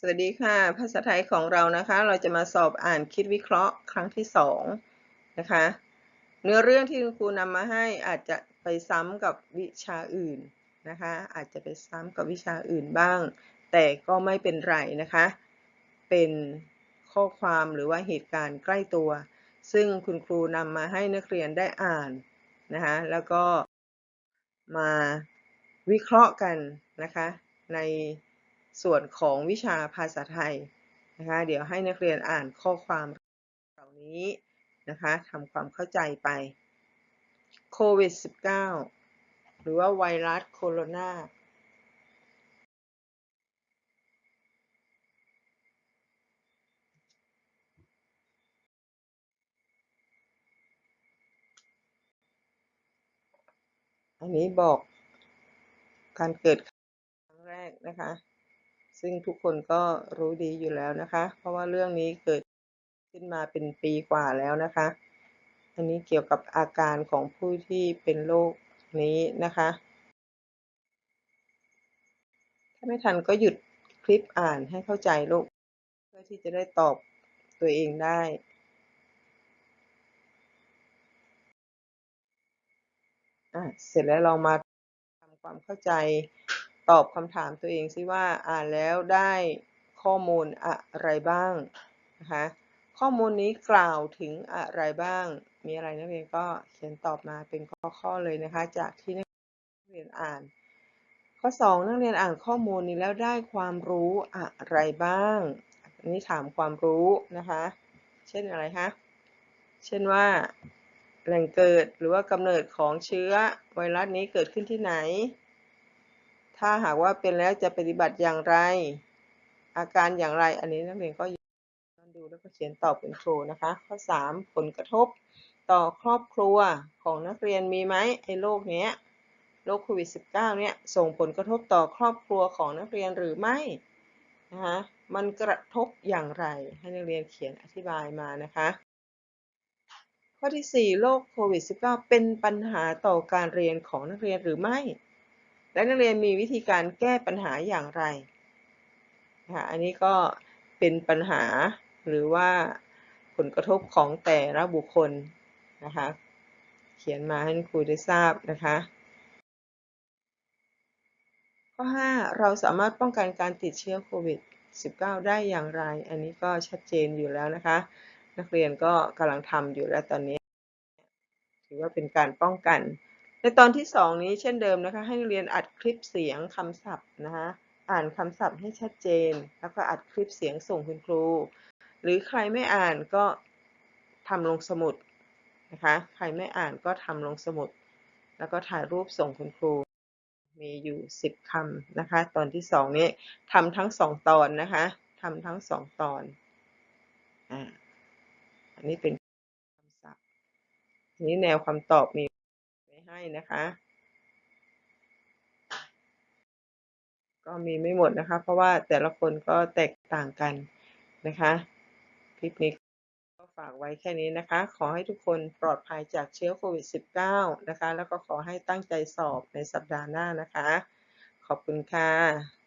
สวัสดีค่ะ ภาษาไทยของเรานะคะ เราจะมาสอบอ่านคิดวิเคราะห์ครั้งที่สองนะคะ เนื้อเรื่องที่คุณครูนำมาให้อาจจะไปซ้ำกับวิชาอื่นนะคะ อาจจะไปซ้ำกับวิชาอื่นบ้าง แต่ก็ไม่เป็นไรนะคะ เป็นข้อความหรือว่าเหตุการณ์ใกล้ตัว ซึ่งคุณครูนำมาให้นักเรียนได้อ่านนะคะ แล้วก็มาวิเคราะห์กันนะคะใน ส่วนของวิชาภาษาไทยนะคะเดี๋ยวให้นักเรียนอ่านข้อความเหล่านี้นะคะทำความเข้าใจไปโควิด -19 หรือว่าไวรัสโคโรนาอันนี้บอกการเกิดครั้งแรกนะคะ ซึ่งทุกคนก็รู้ดีอยู่แล้วนะคะ เพราะว่าเรื่องนี้เกิดขึ้นมาเป็นปีกว่าแล้วนะคะ อันนี้เกี่ยวกับอาการของผู้ที่เป็นโรคนี้นะคะ ถ้าไม่ทันก็หยุดคลิปอ่านให้เข้าใจลูกเพื่อที่จะได้ตอบตัวเองได้เสร็จแล้วเรามาทำความเข้าใจ ตอบคำถามตัวเองซิว่าอ่านแล้วได้ข้อมูลอะไรบ้างนะคะข้อมูลนี้กล่าวถึงอะไรบ้าง มีอะไรนักเรียนก็เขียนตอบมาเป็นข้อๆเลยนะคะจากที่นักเรียนอ่าน ข้อ 2 นักเรียนอ่านข้อมูลนี้แล้วได้ความรู้อะไรบ้างอันนี้ถามความรู้นะคะเช่นอะไรคะเช่นว่าแหล่งเกิดหรือว่ากำเนิดของเชื้อไวรัสนี้เกิดขึ้นที่ไหน ถ้าหากว่าเป็นแล้วจะปฏิบัติอย่างไร อาการอย่างไร อันนี้นักเรียนก็ดูแล้วก็เขียนตอบเป็นครูนะคะ ข้อ 3 ผลกระทบต่อครอบครัวของนักเรียนมีไหมไอ้โรคเนี้ยโรคโควิด -19 เนี่ยส่งผลกระทบต่อครอบครัวของนักเรียนหรือไม่นะคะมันกระทบอย่างไร ให้นักเรียนเขียนอธิบายมานะคะ ข้อที่ 4 โรคโควิด -19 เป็นปัญหาต่อการเรียนของนักเรียนหรือไม่ และนักเรียนมีวิธีการแก้ปัญหาอย่างไรนะคะอันนี้ก็เป็นปัญหาหรือว่าผลกระทบของแต่ละบุคคลนะคะ เขียนมาให้ครูได้ทราบนะคะข้อ5เราสามารถป้องกันการติดเชื้อโควิด -19 ได้อย่างไร อันนี้ก็ชัดเจนอยู่แล้วนะคะ นักเรียนก็กำลังทำอยู่แล้วตอนนี้ ถือว่าเป็นการป้องกัน ในตอนที่ 2 นี้เช่นเดิมนะคะ ให้เรียนอัดคลิปเสียงคำศัพท์นะคะอ่านคำศัพท์ให้ชัดเจน แล้วก็อัดคลิปเสียงส่งคุณครู หรือใครไม่อ่านก็ทำลงสมุดนะคะ ใครไม่อ่านก็ทำลงสมุด แล้วก็ถ่ายรูปส่งคุณครู มีอยู่ 10คำนะคะ ตอนที่ 2 นี้ทำทั้ง 2 ตอนนะคะทำทั้ง 2 ตอนอ่าอันนี้เป็นคำศัพท์นี้แนวคำตอบมี ให้นะคะ ก็มีไม่หมดนะคะ เพราะว่าแต่ละคนก็แตกต่างกันนะคะ คลิปนี้ก็ฝากไว้แค่นี้นะคะ ขอให้ทุกคนปลอดภัยจากเชื้อโควิด -19 นะคะ แล้วก็ขอให้ตั้งใจสอบในสัปดาห์หน้านะคะ ขอบคุณค่ะ